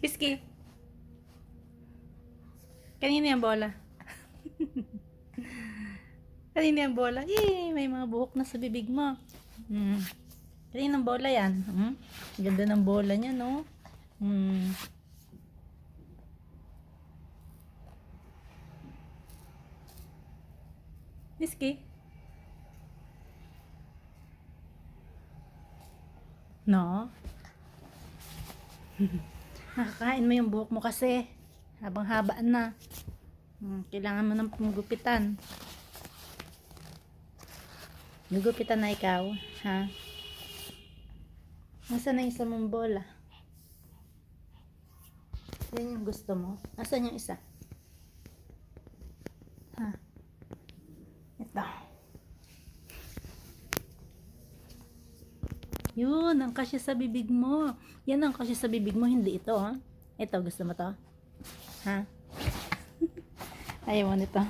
Whiskey. Kanina yung bola. Kanina yung bola. Eh, may mga buhok na sa bibig mo. Hmm. Kanina ng bola yan. Hmm? Ganda ng bola niya, no? Hmm. Whiskey. No? Nakakain mo yung buhok mo kasi. Habang habaan na. Hmm, kailangan mo ng pumugupitan. Gugupitan na ikaw, ha? Nasaan na isa mong bola? Yan yung gusto mo. Nasaan yung isa? Ha? Ito. Yun, ang kasya sa bibig mo. Yan ang kasya sa bibig mo, hindi ito, ha? Ito, gusto mo to? Ha? Ayaw mo nito.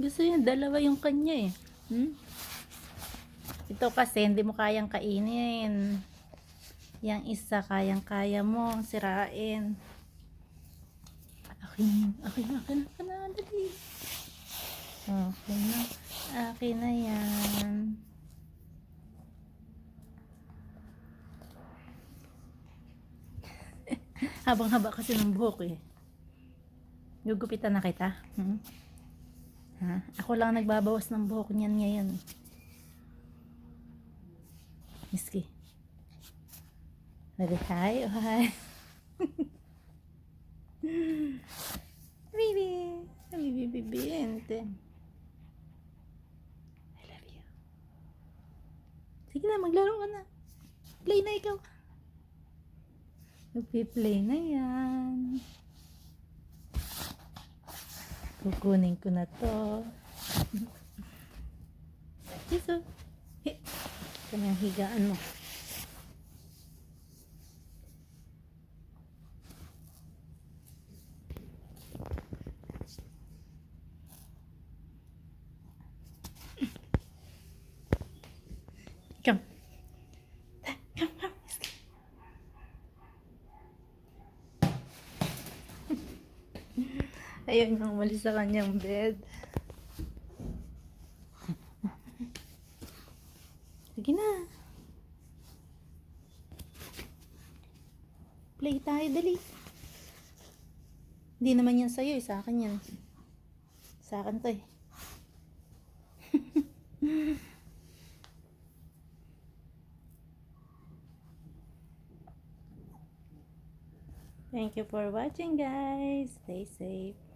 gusto yan, dalawa yung kanya eh. Hmm? Ito kasi, hindi mo kayang kainin. Yang isa, kayang-kaya mo sirain. Akin, akin, akin, akin na, dali. Okay na. Akin na yan. Habang-haba kasi ng buhok eh. Gugupitan na kita. Hmm? Ha? Ako lang nagbabawas ng buhok niyan ngayon. Miski. Sabi, hi, oh hi. Baby. Baby, baby, ente. I love you. Sige na, maglaro ka na. Play na ikaw. Magpi-play na yan. Kukunin ko na to. Na yung higaan mo. Come, come. Ayun umalis sa kanyang bed. Sige na. Play tayo, dali. Hindi naman yan sa'yo, eh. sa akin yan. Sa akin to eh. Thank you for watching guys. Stay safe.